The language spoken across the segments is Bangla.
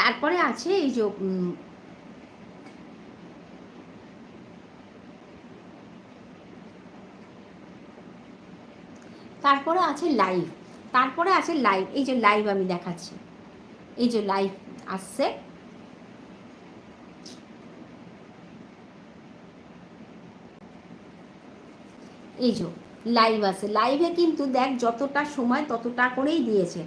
তারপরে আছে এই যে তারপরে আছে লাইভ তারপরে আছে লাইভ এই যে লাইভ আমি দেখাচ্ছি। এই যে লাইভ আসছে। এই যে লাইভ আছে। লাইভে কিন্তু দেখ যতটা সময় ততটা করেই দিয়েছে।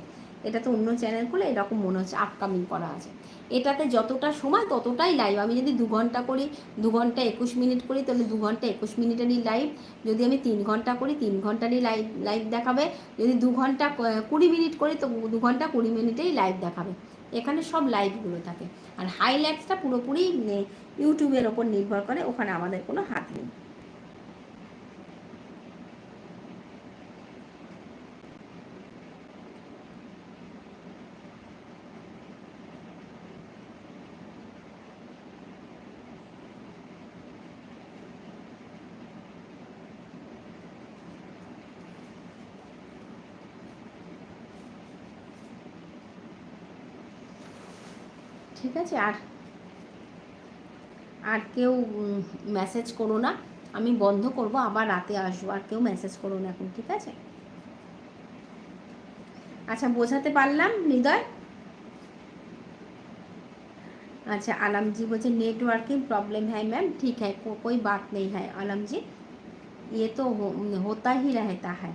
এটা তো অন্য চ্যানেল খুলে এরকম মনে হচ্ছে আপকামিং করা আছে। এটাতে যতটা সময় ততটাই লাইভ আমি যদি দু ঘণ্টা করি, দু ঘণ্টা একুশ মিনিট করি, তাহলে দু ঘণ্টা একুশ মিনিটেরই লাইভ যদি আমি তিন ঘণ্টা করি, তিন ঘন্টারই লাইভ লাইভ দেখাবে। যদি দু ঘণ্টা কুড়ি মিনিট করি, তো দু ঘণ্টা কুড়ি মিনিটেই লাইভ দেখাবে। এখানে সব লাইভগুলো থাকে। আর হাইলাইটসটা পুরোপুরি ইউটিউবের ওপর নির্ভর করে। ওখানে আমাদের কোনো হাত নেই। ঠিক আছে আর আর কেউ মেসেজ করো না আমি বন্ধ করব আবার রাতে আসবো আর কেউ মেসেজ করো না এখন ঠিক আছে আচ্ছা বোঝাতে পারলাম হৃদয় अच्छा आलम जी बोझे नेटवर्किंग प्रॉब्लम है मैम ठीक है को, कोई बात नहीं है आलम जी ये तो हो, होता ही रहता है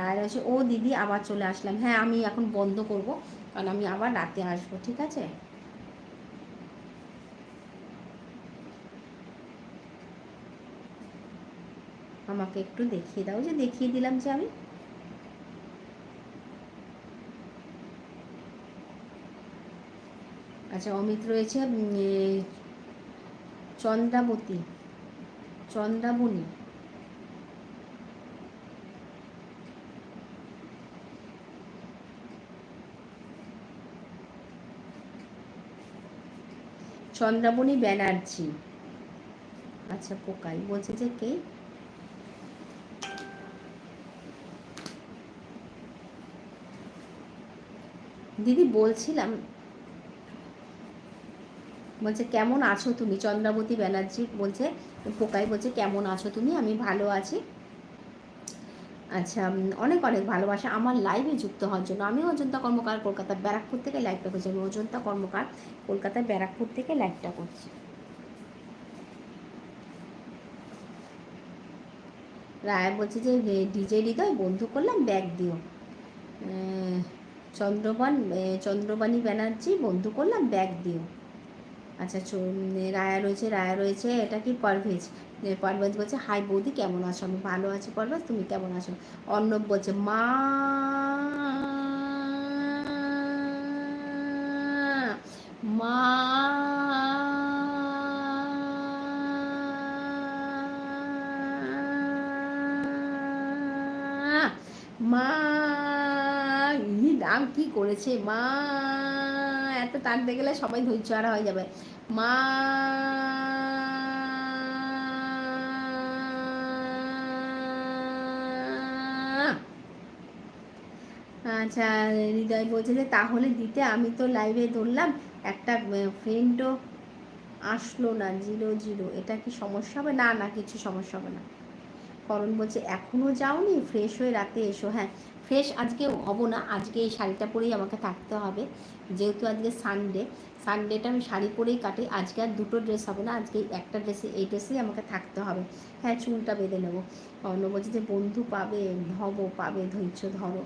আর হচ্ছে ও দিদি আবার চলে আসলাম হ্যাঁ আমি এখন বন্ধ করব কারণ আমি আবার রাতে আসব, ঠিক আছে? আমাকে একটু দেখিয়ে দাও, যে দেখিয়ে দিলাম যে আমি। আচ্ছা অমিত রয়েছে চন্দ্রাবতী চন্দ্রাবনী চন্দ্রাবণী ব্যানার্জি। আচ্ছা পোকাই বলছে যে কে? দিদি, বলছিলাম। বলছে, কেমন আছো তুমি? চন্দ্রাবতী ব্যানার্জি বলছে পোকাই বলছে, কেমন আছো তুমি? আমি ভালো আছি। আচ্ছা অনেক অনেক ভালোবাসা আমার লাইভে যুক্ত হওয়ার জন্য। আমি অজন্তা কর্মকার, কলকাতা ব্যারাকপুর থেকে লাইভটা করছি। আমি অজন্তা কর্মকার কলকাতার ব্যারাকপুর থেকে লাইভটা করছি। রায় বলছে যে ডিজে হৃদয় বন্ধু করলাম, ব্যাগ দিও। চন্দ্রবান চন্দ্রবাণী ব্যানার্জি, বন্ধু করলাম, ব্যাগ দিও। আচ্ছা রায়া রয়েছে রায়া রয়েছে, এটা কি পারভেজ পারভেজ বলছে, হাই বৌদি, কেমন আছো? আমি ভালো আছি পারভেজ তুমি কেমন আছো? অর্ণব বলছে মা মা মা নাম কি করেছে মা এত টানতে গেলে সবাই ধৈর্য হারা হয়ে যাবে মা আচ্ছা হৃদয় বলছে যে তাহলে দিতে আমি তো লাইভে ধরলাম। একটা ফ্রেন্ডও আসলো না জিরো জিরো এটা কি সমস্যা হবে? না না, কিছু সমস্যা হবে না। করণ বলছে এখনও যাওনি? ফ্রেশ হয়ে রাতে এসো। হ্যাঁ ফ্রেশ আজকে হব না। আজকে এই শাড়িটা পরেই আমাকে থাকতে হবে। যেহেতু আজকে সানডে সানডেটা আমি শাড়ি পরেই কাটি। আজকে আর দুটো ড্রেস হবে না। আজকে একটা ড্রেসে এই ড্রেসেই আমাকে থাকতে হবে। হ্যাঁ চুলটা বেঁধে নেব। অন্য বলছে যে বন্ধু পাবে হব পাবে, ধৈর্য ধরো।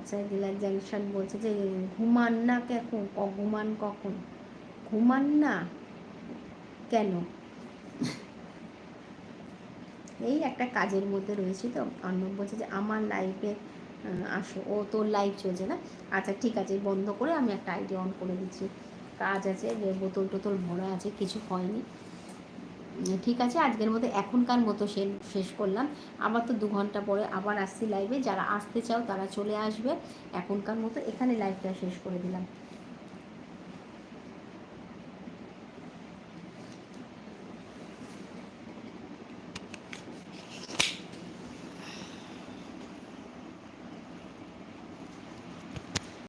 আচ্ছা জাংশন বলছে যে, ঘুমান না কখন ঘুমান কখন? ঘুমান না কেন? এই একটা কাজের মধ্যে রয়েছি তো। অর্ণব বলছে যে, আমার লাইফে আসো। ও তোর লাইফ চলছে না? আচ্ছা ঠিক আছে, বন্ধ করে আমি একটা আইডি অন করে দিচ্ছি। কাজ আছে, যে বোতল টোতল ভরা আছে, কিছু হয়নি। ঠিক আছে, আজকের মতো এখনকার মতো শেষ করলাম। আবার তো দু ঘণ্টা পরে আবার আসছি লাইভে যারা আসতে চাও তারা চলে আসবে। এখনকার মতো এখানে লাইভটা শেষ করে দিলাম।